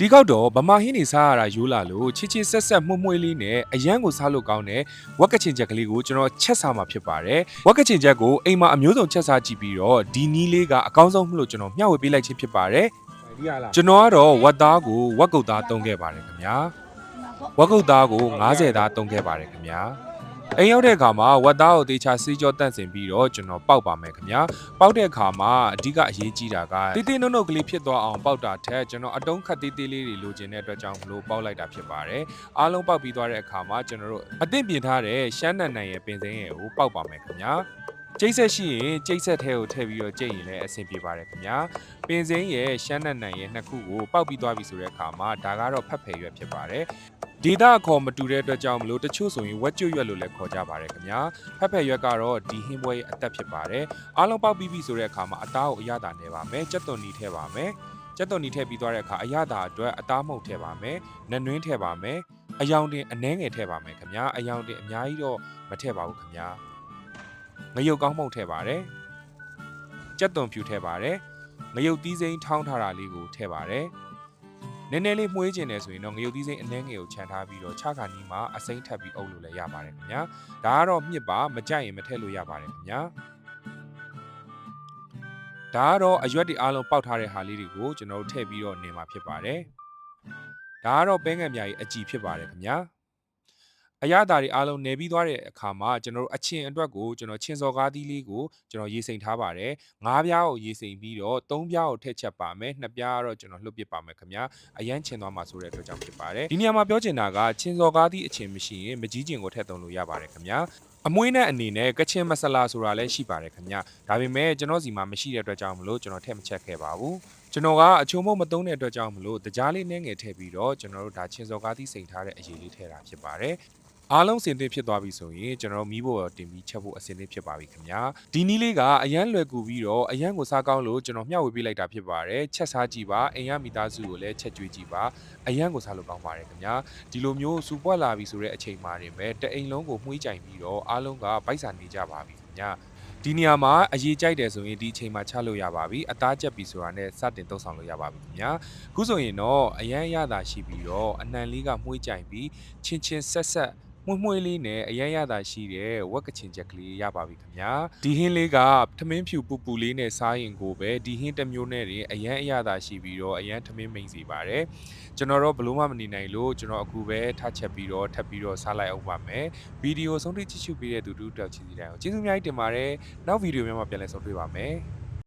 ဒီကောက်တော့ဗမာဟင်းနေစားရတာရိုးလာလို့ချစ်ချစ်ဆက်ဆက်မှု့မှု့လေးနဲ့အရန်ကိုစားလို့ကောင်းတဲ့ဝက်ကချင်ချက်ကလေးကိုကျွန်တော်ချက်စားမှာဖြစ်ပါတယ်ဝက်ကချင်ချက်ကိုအိမ်မှာအမျိုးစုံချက်စားကြည့်ပြီးတော့ဒီနီးလေးကအကောင်းဆုံးမှုလို့ကျွန်တော်မျှဝေပေးလိုက်ခြင်းဖြစ်ပါတယ်ဒီရလားကျွန်တော်ကတော့ဝက်သားကိုဝက်ကုတ်သားတုံးခဲ့ပါတယ်ခင်ဗျာဝက်ကုတ်သားကို90သားတုံးခဲ့ပါတယ်ခင်ဗျာ အိမ်ရောက်တဲ့အခါမှာဝက်သားကိုတေချာစီးကြောတန့်စင်ပြီးတော့ကျွန်တော်ပေါက်ပါမယ်ခင်ဗျာပေါက်တဲ့အခါမှာအဓိကအရေးကြီးတာကတေးသေးနှုတ်နှုတ်ကလေးဖြစ်သွားအောင်ပေါက်တာထက်ကျွန်တော်အတုံးခတ်သေးသေးလေးတွေလိုချင်တဲ့အတွက်ကြောင့်မလို့ပေါက်လိုက်တာဖြစ်ပါတယ်အားလုံးပေါက်ပြီးသွားတဲ့အခါမှာကျွန်တော်တို့အသင့်ပြင်ထားတဲ့ရှမ်းနံနံရဲ့ပင်စင်းရဲ့ကိုပေါက်ပါမယ်ခင်ဗျာကျိတ်ဆက်ရှိရင်ကျိတ်ဆက်ထဲကိုထည့်ပြီးတော့ကျိတ်ရင်လည်းအဆင်ပြေပါတယ်ခင်ဗျာပင်စင်းရဲ့ရှမ်းနက်နံရဲ့နှစ်ခုကိုပောက်ပြီးသွားပြီဆိုတဲ့အခါမှာဒါကတော့ဖတ်ဖယ်ရွက်ဖြစ်ပါတယ် ဒေတာအခေါ်မတူတဲ့အတွက်ကြောင့်မလို့တချို့ဆိုရင်ဝက်ကျွတ်ရွက်လို့လည်းခေါ်ကြပါတယ်ခင်ဗျာဖတ်ဖယ်ရွက်ကတော့ဒီဟင်းပွဲရဲ့အသက်ဖြစ်ပါတယ်အားလုံးပောက်ပြီးပြီဆိုတဲ့အခါမှာအသားကိုအရသာနေပါမယ်ကြက်သွန်နီထည့်ပါမယ်ကြက်သွန်နီထည့်ပြီးသွားတဲ့အခါအရသာအတွက်အသားမှုန့်ထည့်ပါမယ်နနွင်းထည့်ပါမယ်အယောင်တင်အနှဲငယ်ထည့်ပါမယ်ခင်ဗျာအယောင်တင်အများကြီးတော့မထည့်ပါဘူးခင်ဗျာငရုတ်ကောင်းမှုန့်ထည့်ပါတယ်ကြက်သွန်ဖြူထည့်ပါတယ်ငရုတ်သီးစိမ်းထောင်းထားတာလေးကိုထည့်ပါတယ်။ နည်းနည်းလေးမှုေးကျင်တယ်ဆိုရင်တော့ငရုတ်သီးစိမ်းအနှဲငယ်ကိုခြံထားပြီးတော့ခြခါနီးမှာအစိမ့်ထပ်ပြီးအုပ်လို့လည်းရပါတယ်ခင်ဗျာ။ဒါကတော့မြစ်ပါမကြိုက်ရင်မထည့်လို့ရပါတယ်ခင်ဗျာ။ဒါကတော့အရွက်တွေအားလုံးပေါက်ထားတဲ့ဟာလေးတွေကိုကျွန်တော်တို့ထည့်ပြီးတော့နေမှာဖြစ်ပါတယ်။ဒါကတော့ပဲငံမြာကြီးအကြည်ဖြစ်ပါတယ်ခင်ဗျာ။ အရသာတွေအားလုံးနေပြီးသွားတဲ့အခါမှာကျွန်တော်တို့အချင်းအတွက်ကိုကျွန်တော်ချင်းစော်ကားသီးလေးကိုကျွန်တော်ရေစိမ်ထားပါတယ်။ငါးပြားကိုရေစိမ်ပြီးတော့သုံးပြားကိုထည့်ချက်ပါမယ်။နှစ်ပြားကတော့ကျွန်တော်လှုပ်ပစ်ပါမယ်ခင်ဗျာ။အရန်ချင်သွားမှာဆိုတဲ့အတွက်ကြောင့်ဖြစ်ပါတယ်။ဒီနေရာမှာပြောချင်တာကချင်းစော်ကားသီးအချင်းမရှိရင်မကြီးကျင်ကိုထည့်သုံးလို့ရပါတယ်ခင်ဗျာ။အမွှေးနဲ့အနေနဲ့ကချင်မဆလာဆိုတာလည်းရှိပါတယ်ခင်ဗျ။ဒါပေမဲ့ကျွန်တော်စီမှာမရှိတဲ့အတွက်ကြောင့်မလို့ကျွန်တော်ထည့်မချက်ခဲ့ပါဘူး။ကျွန်တော်ကအချုံမုတ်မသုံးတဲ့အတွက်ကြောင့်မလို့တကြားလေးနဲ့ငယ်ထည့်ပြီးတော့ကျွန်တော်တို့ဒါချင်းစော်ကားသီးစိမ်ထားတဲ့အရေးလေးထည့်တာဖြစ်ပါတယ်။ အားလုံးစင်သင့်ဖြစ်သွားပြီဆိုရင်ကျွန်တော်တို့မီးဖို့တင်ပြီးချက်ဖို့အစင်သင့်ဖြစ်ပါပြီခင်ဗျာဒီနီးလေးကအရန်လွယ်ကူပြီးတော့အရန်ကိုစားကောင်းလို့ကျွန်တော်မျှဝေပေးလိုက်တာဖြစ်ပါတယ်ချက်စားကြည့်ပါအိမ်ရမိသားစုကိုလည်းချက်ကျွေးကြည့်ပါအရန်ကိုစားလို့ကောင်းပါတယ်ခင်ဗျာဒီလိုမျိုးစူပွက်လာပြီဆိုတဲ့အချိန်မှနေပဲတအိမ်လုံးကိုမှုှေးကြိုင်ပြီးတော့အားလုံးကဗိုက်စာနေကြပါပြီခင်ဗျာဒီနေရာမှာအရေးကြိုက်တယ်ဆိုရင်ဒီအချိန်မှာချလို့ရပါပြီအသားကျက်ပြီဆိုတာနဲ့စတင်သုံးဆောင်လို့ရပါပြီခင်ဗျာခုဆိုရင်တော့အရန်ရတာရှိပြီးတော့အနှံလေးကမှုှေးကြိုင်ပြီးချင်းချင်းဆက်ဆက် မှု့မှု့လေးနဲ့အရန်ရတာရှိတဲ့ဝက်ကချင်ချက်ကလေးရပါပြီခင်ဗျာဒီဟင်းလေးကထမင်းဖြူပူပူလေးနဲ့စားရင်ကိုပဲဒီဟင်းတစ်မျိုးနဲ့တင်အရန်အရတာရှိပြီးတော့အရန်ထမင်းမိန်စီပါတယ်ကျွန်တော်တော့ဘလို့မှမနေနိုင်လို့ကျွန်တော်အခုပဲထချက်ပြီးတော့ထပ်ပြီးတော့စားလိုက်အောင်ပါမယ်ဗီဒီယိုဆုံးထိကြည့်ရှုပေးတဲ့သူတို့တောက်ချီစီတိုင်းကိုကျေးဇူးအများကြီးတင်ပါတယ်နောက်ဗီဒီယိုများမှာပြန်လည်ဆုံတွေ့ပါမယ်